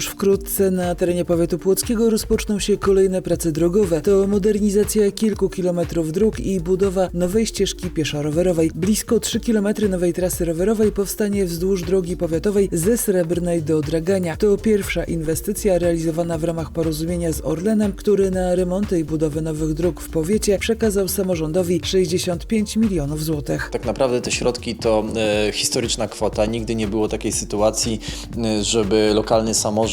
Już wkrótce na terenie powiatu płockiego rozpoczną się kolejne prace drogowe. To modernizacja kilku kilometrów dróg i budowa nowej ścieżki pieszo-rowerowej. Blisko 3 km nowej trasy rowerowej powstanie wzdłuż drogi powiatowej ze Srebrnej do Dragania. To pierwsza inwestycja realizowana w ramach porozumienia z Orlenem, który na remonty i budowę nowych dróg w powiecie przekazał samorządowi 65 milionów złotych. Tak naprawdę te środki to e, historyczna kwota. Nigdy nie było takiej sytuacji, e, żeby lokalny samorząd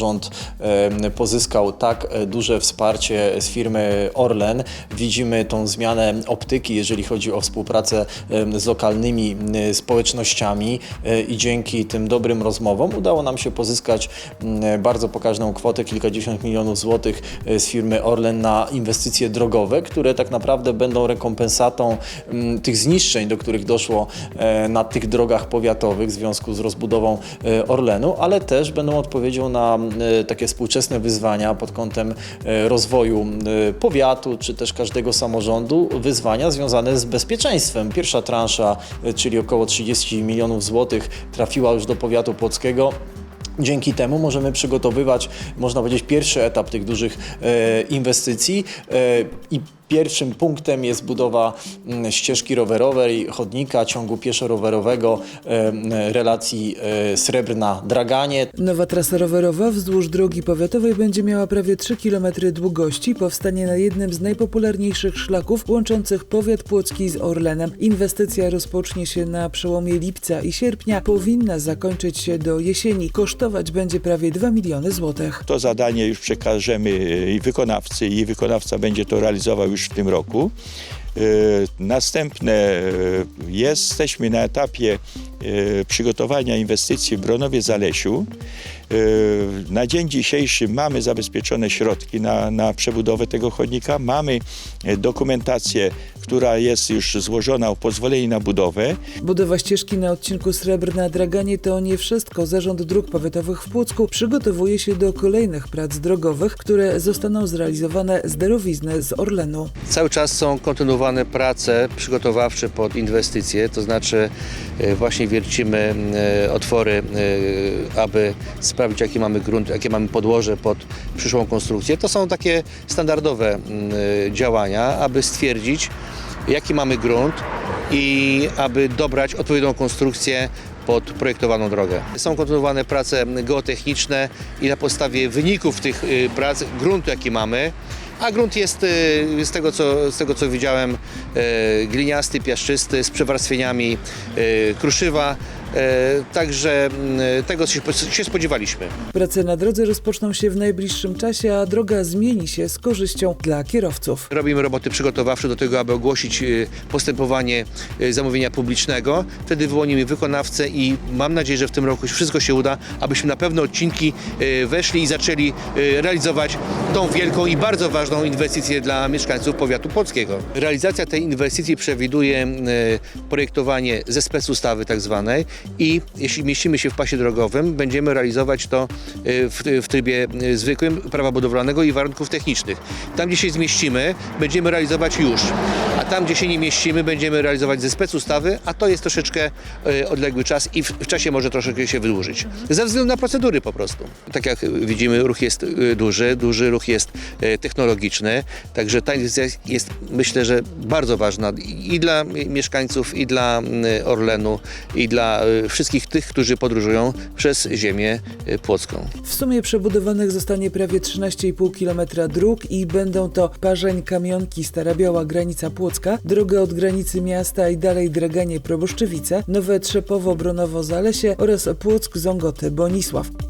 e, pozyskał tak e, duże wsparcie z firmy Orlen. Widzimy tą zmianę optyki, jeżeli chodzi o współpracę z lokalnymi społecznościami e, i dzięki tym dobrym rozmowom udało nam się pozyskać bardzo pokaźną kwotę, kilkadziesiąt milionów złotych e, z firmy Orlen na inwestycje drogowe, które tak naprawdę będą rekompensatą tych zniszczeń, do których doszło na tych drogach powiatowych w związku z rozbudową Orlenu, ale też będą odpowiedzią na takie współczesne wyzwania pod kątem e, rozwoju e, powiatu czy też każdego samorządu, wyzwania związane z bezpieczeństwem. Pierwsza transza, e, czyli około 30 milionów złotych, trafiła już do powiatu płockiego. Dzięki temu możemy przygotowywać, można powiedzieć, pierwszy etap tych dużych e, inwestycji e, i pierwszym punktem jest budowa mm, ścieżki rowerowej, chodnika, ciągu pieszo-rowerowego relacji e, Srebrna-Draganie. Nowa trasa rowerowa wzdłuż drogi powiatowej będzie miała prawie 3 km długości. Powstanie na jednym z najpopularniejszych szlaków łączących powiat płocki z Orlenem. Inwestycja rozpocznie się na przełomie lipca i sierpnia. Powinna zakończyć się do jesieni. Kosztować będzie prawie 2 miliony złotych. To zadanie już przekażemy e, i wykonawcy i wykonawca będzie to realizował już w tym roku. E, Następne e, jesteśmy na etapie e, przygotowania inwestycji w Bronowie Zalesiu. E, Na dzień dzisiejszy mamy zabezpieczone środki na, na przebudowę tego chodnika. Mamy e, dokumentację, która jest już złożona o pozwolenie na budowę. Budowa ścieżki na odcinku Srebrna-Draganie to nie wszystko. Zarząd Dróg Powiatowych w Płocku przygotowuje się do kolejnych prac drogowych, które zostaną zrealizowane z darowizny z Orlenu. Cały czas są kontynuowane prace przygotowawcze pod inwestycje, to znaczy e, właśnie wiercimy e, otwory, aby sprawdzić jaki mamy grunt, jakie mamy podłoże pod przyszłą konstrukcję. To są takie standardowe mm, e, działania, aby stwierdzić jaki mamy grunt i aby dobrać odpowiednią konstrukcję pod projektowaną drogę. Są kontynuowane prace geotechniczne i na podstawie wyników tych y, prac, gruntu jaki mamy, a grunt jest y, z tego co, z tego, co widziałem y, gliniasty, piaszczysty, z przewarstwieniami y, kruszywa, y, także y, tego się, spodziewaliśmy. Prace na drodze rozpoczną się w najbliższym czasie, a droga zmieni się z korzyścią dla kierowców. Robimy roboty przygotowawcze do tego, aby ogłosić y, postępowanie y, zamówienia publicznego. Wtedy wyłonimy wykonawcę i mam nadzieję, że w tym roku wszystko się uda, abyśmy na pewne odcinki weszli i zaczęli realizować tą wielką i bardzo ważną inwestycję dla mieszkańców powiatu płockiego. Realizacja tej inwestycji przewiduje projektowanie ze specustawy tak zwanej i jeśli mieścimy się w pasie drogowym, będziemy realizować to y, w, w trybie y, zwykłym prawa budowlanego i warunków technicznych. Tam, gdzie się zmieścimy, będziemy realizować już, a tam, gdzie się nie mieścimy, będziemy realizować ze specustawy, a to jest troszeczkę y, odległy czas i w, w czasie może troszeczkę się wydłużyć. Ze względu na procedury po prostu. Tak jak widzimy, ruch jest duży, duży ruch jest technologiczny, także ta inwestycja jest myślę, że bardzo ważna i dla mieszkańców, i dla Orlenu, i dla wszystkich tych, którzy podróżują przez ziemię y, płocką. W sumie przebudowanych zostanie prawie 13,5 km dróg i będą to Parzeń, Kamionki, Stara Biała, granica Płocka, droga od granicy miasta i dalej Draganie, Proboszczewice, Nowe Trzepowo, Bronowo, Zalesie oraz Płock, Zongoty, Bonisław.